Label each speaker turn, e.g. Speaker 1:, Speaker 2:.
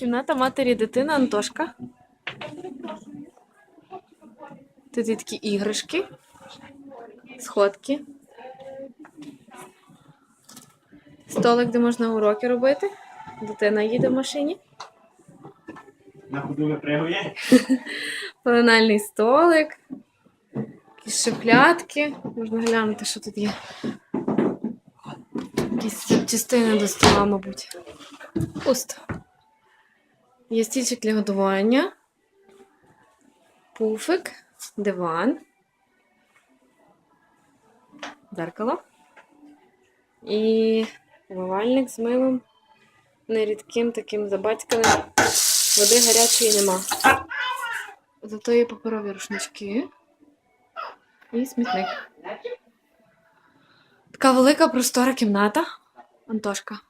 Speaker 1: Кімната матері і дитини Антошка. Тут є такі іграшки, сходки. Столик, де можна уроки робити. Дитина їде в машині.
Speaker 2: На ходу випригує.
Speaker 1: Пеленальний столик. Якісь шухлядки. Можна глянути, що тут є. Якісь частини до стола, мабуть. Пусто. Є стільчик для годування. Пуфик, диван. Дзеркало. І умивальник з милом. Нерідким таким забацьканим. Води гарячої нема. Зато є паперові рушнички. І смітник. Така велика простора кімната. Антошка.